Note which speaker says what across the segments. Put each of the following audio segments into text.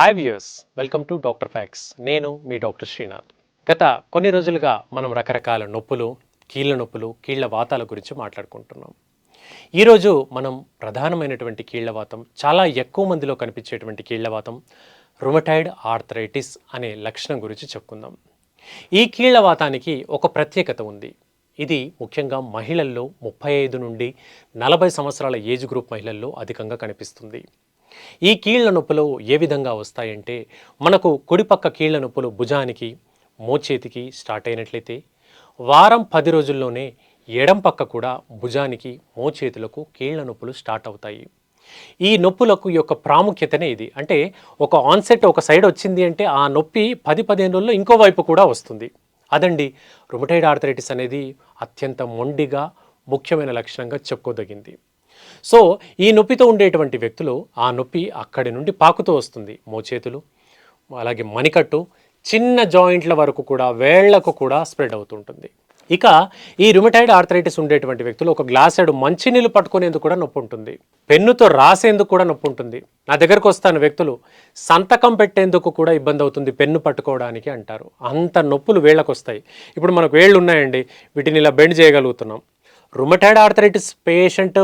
Speaker 1: Hi viewers welcome to doctor facts నేను మీ doctor Srinath గత కొన్ని రోజులుగా మనం రకరకాల నొప్పులు కీళ్ళ నొప్పులు కీళ్ళ వాతాల గురించి మాట్లాడుకుంటున్నాం. ఈరోజు మనం ప్రధానమైనటువంటి కీళ్ళవాతం చాలా ఎక్కువ మందిలో కనిపించేటువంటి కీళ్ళవాతం రుమటైడ్ ఆర్థరైటిస్ అనే లక్షణం గురించి చెప్పుకుందాం. ఈ కీళ్ళవాతానికి ఒక ప్రత్యేకత ఉంది. ఇది ముఖ్యంగా మహిళల్లో ముప్పై ఐదు నుండి నలభై సంవత్సరాల ఏజ్ గ్రూప్ మహిళల్లో అధికంగా కనిపిస్తుంది. ఈ కీళ్ళ నొప్పులు ఏ విధంగా వస్తాయంటే మనకు కుడిపక్క కీళ్ళ నొప్పులు భుజానికి మోచేతికి స్టార్ట్ అయినట్లయితే వారం పది రోజుల్లోనే ఎడం పక్క కూడా భుజానికి మోచేతులకు కీళ్ళ నొప్పులు స్టార్ట్ అవుతాయి. ఈ నొప్పులకు యొక్క ప్రాముఖ్యతనే ఇది. అంటే ఒక ఆన్సెట్ ఒక సైడ్ వచ్చింది అంటే ఆ నొప్పి పది పదిహేను రోజుల్లో ఇంకో వైపు కూడా వస్తుంది. అదండి రుమటైడ్ ఆర్థరైటిస్ అనేది అత్యంత మొండిగా ముఖ్యమైన లక్షణంగా చెప్పుకోదగింది. సో ఈ నొప్పితో ఉండేటువంటి వ్యక్తులు ఆ నొప్పి అక్కడి నుండి పాకుతూ వస్తుంది. మోచేతులు అలాగే మణికట్టు చిన్న జాయింట్ల వరకు కూడా వేళ్ళకు కూడా స్ప్రెడ్ అవుతుంటుంది ఇక ఈ రుమటైడ్ ఆర్థరైటిస్ ఉండేటువంటి వ్యక్తులు ఒక గ్లాసెడు మంచినీళ్ళు పట్టుకునేందుకు కూడా నొప్పి ఉంటుంది. పెన్నుతో రాసేందుకు కూడా నొప్పి ఉంటుంది. నా దగ్గరకు వస్తాను వ్యక్తులు సంతకం పెట్టేందుకు కూడా ఇబ్బంది అవుతుంది పెన్ను పట్టుకోవడానికి అంటారు. అంత నొప్పులు వేళ్ళకు వస్తాయి. ఇప్పుడు మనకు వేళ్ళు ఉన్నాయండి వీటిని ఇలా బెండ్ చేయగలుగుతున్నాం. రుమటైడ్ ఆర్థరైటిస్ పేషెంట్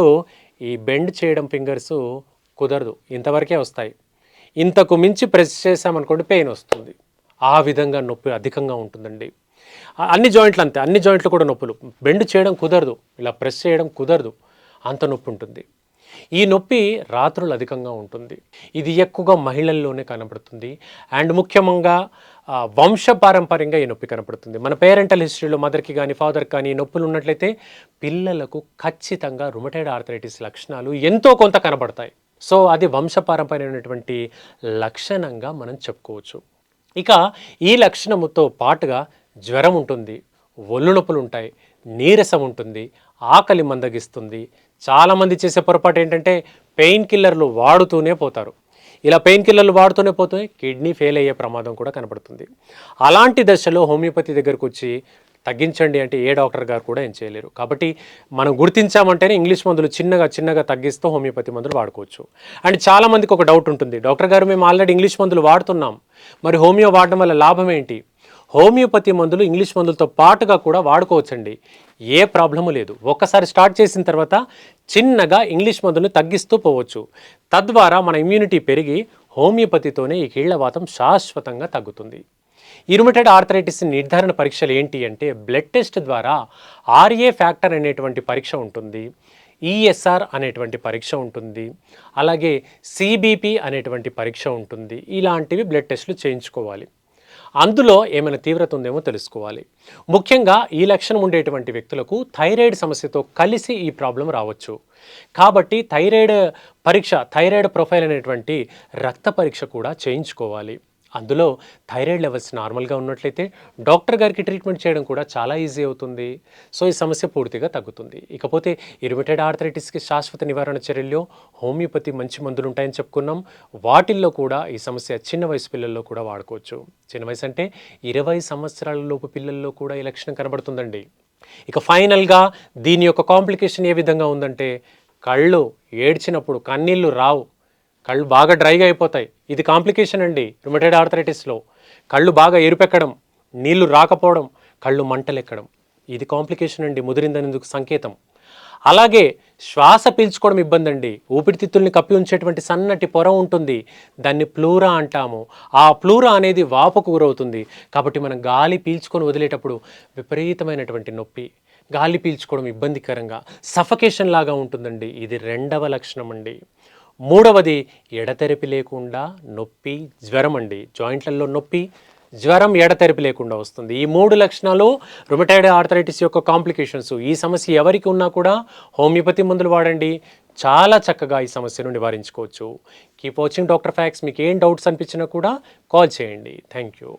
Speaker 1: ఈ బెండ్ చేయడం ఫింగర్స్ కుదరదు. ఇంతవరకే వస్తాయి. ఇంతకు మించి ప్రెస్ చేసామనుకోండి పెయిన్ వస్తుంది. ఆ విధంగా నొప్పి అధికంగా ఉంటుందండి. అన్ని జాయింట్లు అంతే. అన్ని జాయింట్లు కూడా నొప్పులు. బెండ్ చేయడం కుదరదు. ఇలా ప్రెస్ చేయడం కుదరదు. అంత నొప్పి ఉంటుంది. ఈ నొప్పి రాత్రులు అధికంగా ఉంటుంది. ఇది ఎక్కువగా మహిళల్లోనే కనబడుతుంది. అండ్ ముఖ్యంగా వంశపారంపర్యంగా ఈ నొప్పి కనపడుతుంది మన పేరెంటల్ హిస్టరీలో మదర్కి కానీ ఫాదర్కి కానీ ఈ నొప్పులు ఉన్నట్లయితే పిల్లలకు ఖచ్చితంగా రుమటైడ్ ఆర్థరైటిస్ లక్షణాలు ఎంతో కొంత కనబడతాయి. సో అది వంశపారంపర్యమైనటువంటి లక్షణంగా మనం చెప్పుకోవచ్చు. ఇక ఈ లక్షణముతో పాటుగా జ్వరం ఉంటుంది. ఒళ్ళు నొప్పులు ఉంటాయి. నీరసం ఉంటుంది. ఆకలి మందగిస్తుంది. చాలామంది చేసే పొరపాటు ఏంటంటే పెయిన్ కిల్లర్లు వాడుతూనే పోతారు. ఇలా పెయిన్ కిల్లర్లు వాడుతూనే పోతే కిడ్నీ ఫెయిల్ అయ్యే ప్రమాదం కూడా కనబడుతుంది. అలాంటి దశలో హోమియోపతి దగ్గరకు వచ్చి తగ్గించండి అంటే ఏ డాక్టర్ గారు కూడా ఏం చేయలేరు. కాబట్టి మనం గుర్తించామంటేనే ఇంగ్లీష్ మందులు చిన్నగా చిన్నగా తగ్గిస్తూ హోమియోపతి మందులు వాడుకోవచ్చు. అండ్ చాలామందికి ఒక డౌట్ ఉంటుంది. డాక్టర్ గారు మేము ఆల్రెడీ ఇంగ్లీష్ మందులు వాడుతున్నాం. మరి హోమియో వాడడం వల్ల లాభం ఏంటి? హోమియోపతి మందులు ఇంగ్లీష్ మందులతో పాటుగా కూడా వాడుకోవచ్చండి. ఏ ప్రాబ్లము లేదు. ఒక్కసారి స్టార్ట్ చేసిన తర్వాత చిన్నగా ఇంగ్లీష్ మందులను తగ్గిస్తూ పోవచ్చు. తద్వారా మన ఇమ్యూనిటీ పెరిగి హోమియోపతితోనే ఈ కీళ్ళవాతం శాశ్వతంగా తగ్గుతుంది. ఇరుమిటెడ్ ఆర్థరైటిస్ నిర్ధారణ పరీక్షలు ఏంటి అంటే బ్లడ్ టెస్ట్ ద్వారా ఆర్ఏ ఫ్యాక్టర్ అనేటువంటి పరీక్ష ఉంటుంది. ఈఎస్ఆర్ అనేటువంటి పరీక్ష ఉంటుంది. అలాగే సిబిపి అనేటువంటి పరీక్ష ఉంటుంది. ఇలాంటివి బ్లడ్ టెస్టులు చేయించుకోవాలి. అందులో ఏమైనా తీవ్రత ఉందేమో తెలుసుకోవాలి. ముఖ్యంగా ఈ లక్షణం ఉండేటువంటి వ్యక్తులకు థైరాయిడ్ సమస్యతో కలిసి ఈ ప్రాబ్లం రావచ్చు. కాబట్టి థైరాయిడ్ పరీక్ష థైరాయిడ్ ప్రొఫైల్ అనేటువంటి రక్త పరీక్ష కూడా చేయించుకోవాలి. అందులో థైరాయిడ్ లెవెల్స్ నార్మల్గా ఉన్నట్లయితే డాక్టర్ గారికి ట్రీట్మెంట్ చేయడం కూడా చాలా ఈజీ అవుతుంది. సో ఈ సమస్య పూర్తిగా తగ్గుతుంది. ఇకపోతే ఇరిమిటెడ్ ఆర్థరైటిస్కి శాశ్వత నివారణ చర్యల్లో హోమియోపతి మంచి మందులు ఉంటాయని చెప్పుకున్నాం. వాటిల్లో కూడా ఈ సమస్య చిన్న వయసు పిల్లల్లో కూడా వాడుకోవచ్చు. చిన్న వయసు అంటే ఇరవై సంవత్సరాల లోపు పిల్లల్లో కూడా ఈ లక్షణం కనబడుతుందండి. ఇక ఫైనల్గా దీని యొక్క కాంప్లికేషన్ ఏ విధంగా ఉందంటే కళ్ళు ఏడ్చినప్పుడు కన్నీళ్ళు రావు. కళ్ళు బాగా డ్రైగా అయిపోతాయి. ఇది కాంప్లికేషన్ అండి రుమటైడ్ ఆర్థరైటిస్లో కళ్ళు బాగా ఎరుపెక్కడం నీళ్ళు రాకపోవడం కళ్ళు మంటలెక్కడం. ఇది కాంప్లికేషన్ అండి ముదిరిందనేందుకు సంకేతం. అలాగే శ్వాస పీల్చుకోవడం ఇబ్బంది అండి ఊపిరితిత్తుల్ని కప్పి ఉంచేటువంటి సన్నటి పొర ఉంటుంది. దాన్ని ప్లూరా అంటాము. ఆ ప్లూరా అనేది వాపుకు గురవుతుంది. కాబట్టి మనం గాలి పీల్చుకొని వదిలేటప్పుడు విపరీతమైనటువంటి నొప్పి గాలి పీల్చుకోవడం ఇబ్బందికరంగా సఫకేషన్ లాగా ఉంటుందండి. ఇది రెండవ లక్షణం అండి మూడవది ఎడతెరిపి లేకుండా నొప్పి జ్వరం అండి జాయింట్లలో నొప్పి జ్వరం ఎడతెరిపి లేకుండా వస్తుంది. ఈ మూడు లక్షణాలు రుమటైడ్ ఆర్థరైటిస్ యొక్క కాంప్లికేషన్స్ ఈ సమస్య ఎవరికి ఉన్నా కూడా హోమియోపతి మందులు వాడండి. చాలా చక్కగా ఈ సమస్యను నివారించుకోవచ్చు. కీప్ వాచింగ్ డాక్టర్ ఫ్యాక్స్ మీకు ఏం డౌట్స్ అనిపించినా కూడా కాల్ చేయండి. Thank you